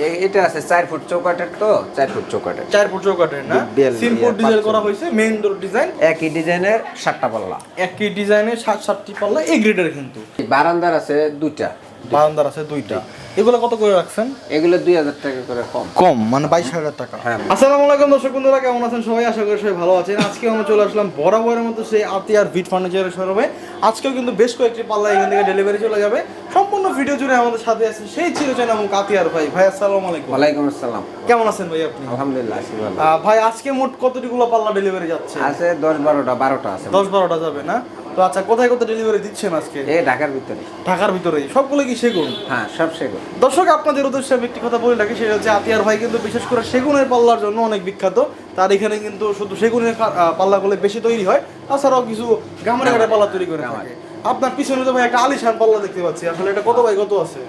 এ- এটা আছে চার ফুট চৌকাটের তো? চার ফুট চৌকাটের চার ফুট চৌকাটের না? সিম্পল ডিজাইন করা হয়েছে মেইন ডোর ডিজাইন একই ডিজাইনের সাতটা পাল্লা। একই ডিজাইনের সাত সাতটি পাল্লা এই গ্রেডের কিন্তু। বারান্দার আছে দুইটা। বারান্দার আছে দুইটা। এগুলো কত করে রাখছেন? এগুলো দুই হাজার টাকা করে কম। কম মানে বাইশ হাজার টাকা। হ্যাঁ। আসসালামু আলাইকুম দর্শক বন্ধুরা কেমন আছেন সবাই? আশা করি সবাই ভালো আছেন। আজকে আমরা চলে আসলাম বরাবরের মতো সেই আতিয়ার ভিট ফার্নিচারের শোরুমে আজকেও কিন্তু বেশ কয়েকটি পাল্লা এখান থেকে ডেলিভারি চলে যাবে। সম্পূর্ণ ভিডিও জুড়ে আমাদের সাথে আছে সেই চিরচেনা মুখ আতিয়ার ভাই। ভাই আসসালামু আলাইকুম। ওয়ালাইকুম আসসালাম। কেমন আছেন ভাই আপনি? আলহামদুলিল্লাহ আছি ভালো। আহ, ভাই আজকে মোট কতটিগুলো পাল্লা ডেলিভারি যাচ্ছে? আছে দশ বারোটা বারোটা আছে। দশ বারোটা যাবে না? তো আচ্ছা কোথায় কোথায় ডেলিভারি দিচ্ছেন আজকে? এই ঢাকার ভিতরে। ঢাকার ভিতরেই। সবগুলো কি সেগুন? হ্যাঁ সব সেগুলো দর্শক আপনাদের উদ্দেশ্যে আমি একটি কথা বলে রাখি সেটা হচ্ছে আতিয়ার ভাই কিন্তু বিশেষ করে সেগুনের পাল্লার জন্য অনেক বিখ্যাত। তার এখানে কিন্তু শুধু সেগুনের পাল্লাগুলো বেশি তৈরি হয় তাছাড়াও কিছু গামারে গাড়ে পাল্লা তৈরি করে থাকে। আপনার পিছনে তো ভাই একটা আলিশান পাল্লা দেখতে পাচ্ছি। আসলে এটা কত বাই কত আছে?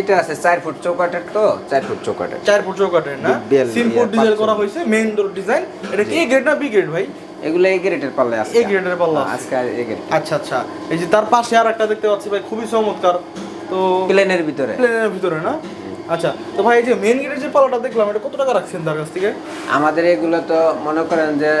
এটা আছে চার ফুট চৌকাটের তো চার ফুট চৌকাটের চার ফুট চৌকাটের না? সিম্পল ইয়ে, ডিজাইন করা হয়েছে মেইন ডোর ডিজাইন এটা কি এ গ্রেড না বি গ্রেড ভাই? এগুলো এ গ্রেডের পাল্লা আছে। এ গ্রেডের পাল্লা আছে। আজকে এ গ্রেড আচ্ছা আচ্ছা। এই যে তার পাশে আর একটা দেখতে পাচ্ছি ভাই খুবই চমৎকার। তো প্লেনের ভিতরে। প্লেনের ভিতরে না? আচ্ছা তো ভাই এই যে মেইন গেটের যে পাল্লাটা দেখলাম এটা কত টাকা রাখছেন তার কাছ থেকে? আমাদের এগুলো তো মনে করেন যে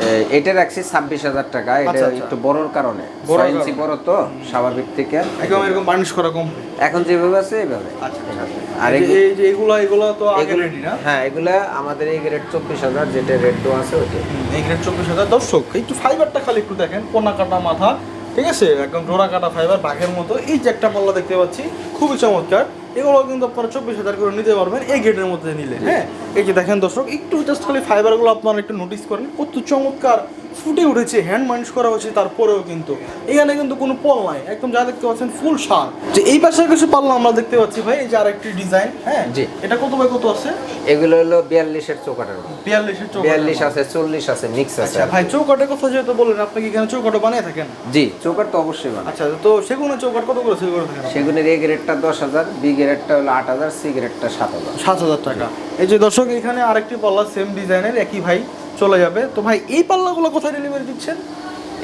এ, এটা রাখছি ছাব্বিশ হাজার টাকা। এটা আচ্ছা, আচ্ছা। একটু বড়র কারণে। ছয় ইঞ্চি বড় তো স্বাভাবিক থেকে। একদম এরকম বার্নিশ করা কম। এখন যেভাবে আছে এইভাবে আচ্ছা আর আর এই যে এগুলো এগুলো তো আগে রেডি না? হ্যাঁ এগুলা আমাদের এই গ্রেড চব্বিশ হাজার যেটা রেড তো আছে ওইটা। এই গ্রেড চব্বিশ হাজার। দর্শক একটু ফাইবারটা খালি একটু দেখেন কোনা কাটা মাথা ঠিক আছে? একদম ডোরা কাটা ফাইবার বাঘের মতো। এই যে একটা পাল্লা দেখতে পাচ্ছি খুবই চমৎকার। এগুলো কিন্তু আপনারা চব্বিশ হাজার করে নিতে পারবেন এই গেটের মধ্যে নিলে হ্যাঁ? এই যে দেখেন দর্শক, একটু জাস্ট খালি ফাইবারগুলো আপনারা একটু নোটিস করেন। কত চমৎকার ফুটে উঠেছে হ্যান্ড মাইন্স করা হয়েছে তারপরেও কিন্তু। এখানে কিন্তু কোনো পল নাই একদম যা দেখতে পাচ্ছেন ফুল সার যে এই পাশে কিছু পাল্লা আমরা দেখতে পাচ্ছি ভাই এই যে আরেকটি ডিজাইন হ্যাঁ? জি। এটা কত বাই কত আছে? এগুলো হলো বিয়াল্লিশের চৌকাটের বিয়াল্লিশের চৌকাঠ বিয়াল্লিশ আছে চল্লিশ আছে মিক্স আছে। আচ্ছা ভাই চৌকাটের কথা যেহেতু বললেন আপনি কি এখানে চৌকাটও বানিয়ে থাকেন? জি চৌকাট তো অবশ্যই বানায় আচ্ছা তো সেগুনের চৌকাট কত করে থাকেন সেগুনের এ গ্রেডটা দশ হাজার বি গ্রেডটা হলো আট হাজার সি গ্রেডটা সাত হাজার। সাত হাজার টাকা। এই যে দর্শক এখানে আরেকটি পাল্লা সেম ডিজাইনের একই ভাই। চলে যাবে। তো ভাই এই পাল্লাগুলো কোথায় ডেলিভারি দিচ্ছেন?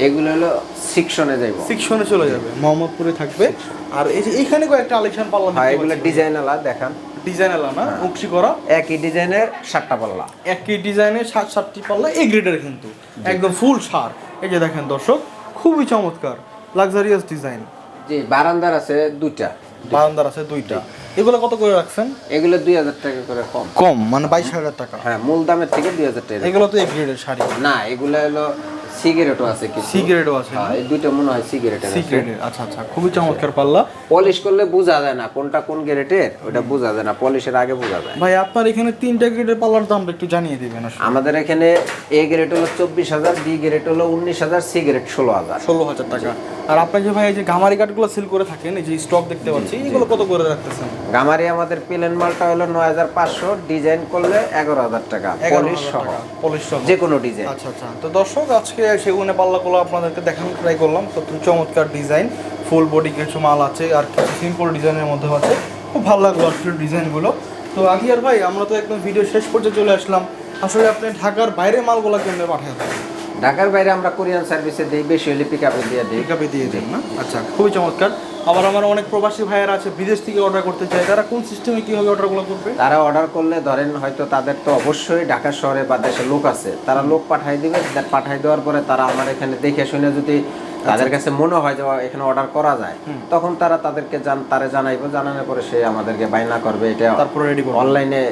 এগুলো হলো সিকশনে যাইব। সিকশনে চলে যাবে। মোহাম্মদপুরে থাকবে। আর এই যে এখানে কয়েকটা আলেকশন পাল্লা হ্যাঁ এগুলো ডিজাইন আলা দেখান। ডিজাইন আলা না? উকসি করা? একই ডিজাইনের সাতটা পাল্লা। একই ডিজাইনের সাত সাতটি পাল্লা এই গ্রেডের কিন্তু। একদম ফুল সার। এই যে দেখেন দর্শক খুবই চমৎকার। লাক্সারিয়াস ডিজাইন জি বারান্দার আছে দুইটা। বারান্দার আছে দুইটা। এগুলো কত করে রাখছেন? এগুলো দুই হাজার টাকা করে কম। কম মানে বাইশ হাজার টাকা। হ্যাঁ মূল দামের থেকে দুই হাজার টাকা। এগুলো তো এই গ্রেডের শাড়ি। না এগুলো হলো সিগারেটও আছে কিছু সি গ্রেডও আছে হ্যাঁ এই দুইটা মনে হয় সিগারেটের সি আচ্ছা আচ্ছা খুবই চমৎকার পাল্লা। পলিশ করলে বোঝা যায় না কোনটা কোন গ্রেডের ওটা বোঝা যায় না পলিশের আগে বোঝা যায়। ভাই আপনার এখানে তিনটা গ্রেডের পাল্লার দামটা একটু জানিয়ে দিবেন আমাদের এখানে এ গ্রেড হলো চব্বিশ হাজার বি গ্রেড হলো উনিশ হাজার সি গ্রেড ষোলো হাজার। ষোলো হাজার টাকা। আর আপনার যে ভাই এই যে গামারি কাঠগুলো সেল করে থাকেন এই যে স্টক দেখতে পাচ্ছি এগুলো কত করে রাখতেছেন? গামারি আমাদের প্লেন মালটা হলো নয় হাজার পাঁচশো ডিজাইন করলে এগারো হাজার টাকা পলিশ সহ। পলিশ সহ। যে কোনো ডিজাইন। আচ্ছা আচ্ছা তো দর্শক আজকে সেগুনে পাল্লাগুলো আপনাদেরকে দেখানো ট্রাই করলাম, তো চমৎকার ডিজাইন ফুল বডি কিছু মাল আছে, আর কিছু সিম্পল ডিজাইনের মধ্যেও আছে। খুব ভালো লাগল আসলে ডিজাইনগুলো তো আগিয়ার ভাই, আমরা তো একদম ভিডিও শেষ পর্যন্ত চলে আসলাম। আসলে আপনি ঢাকার বাইরে মালগুলো কেমনে পাঠাতে ঢাকার বাইরে আমরা কোরিয়ান সার্ভিসে দিই বেশি হলে পিক আপে দিয়ে দিই। পিকআপে দিয়ে দেন না? আচ্ছা খুবই চমৎকার। আবার আমার অনেক প্রবাসী ভাইয়েরা আছে বিদেশ থেকে অর্ডার করতে চায়। তারা কোন সিস্টেমে কীভাবে অর্ডারগুলো করবে? তারা অর্ডার করলে ধরেন হয়তো তাদের তো অবশ্যই ঢাকা শহরে বা দেশে লোক আছে। তারা লোক পাঠাই দিবে পাঠাই দেওয়ার পরে তারা আমার এখানে দেখে শুনে যদি তাদের কাছে মনে হয় যে এখানে অর্ডার করা যায় তখন তারা তাদেরকে জান তারে জানাইবো জানানোর পরে সে আমাদেরকে বাইনা করবে। এটা তারপরে রেডি অনলাইনে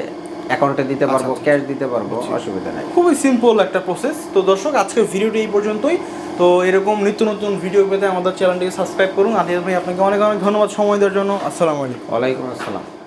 অ্যাকাউন্টে দিতে পারব ক্যাশ দিতে পারব অসুবিধা নেই। খুবই সিম্পল একটা প্রসেস তো দর্শক আজকের ভিডিওটি এই পর্যন্তই। তো এরকম নিত্য নতুন ভিডিও পেতে আমাদের চ্যানেলটিকে সাবস্ক্রাইব করুন। আদিয়াস ভাই আপনাকে অনেক অনেক ধন্যবাদ সময় দেওয়ার জন্য। আসসালামু আলাইকুম। ওয়ালাইকুম আসসালাম।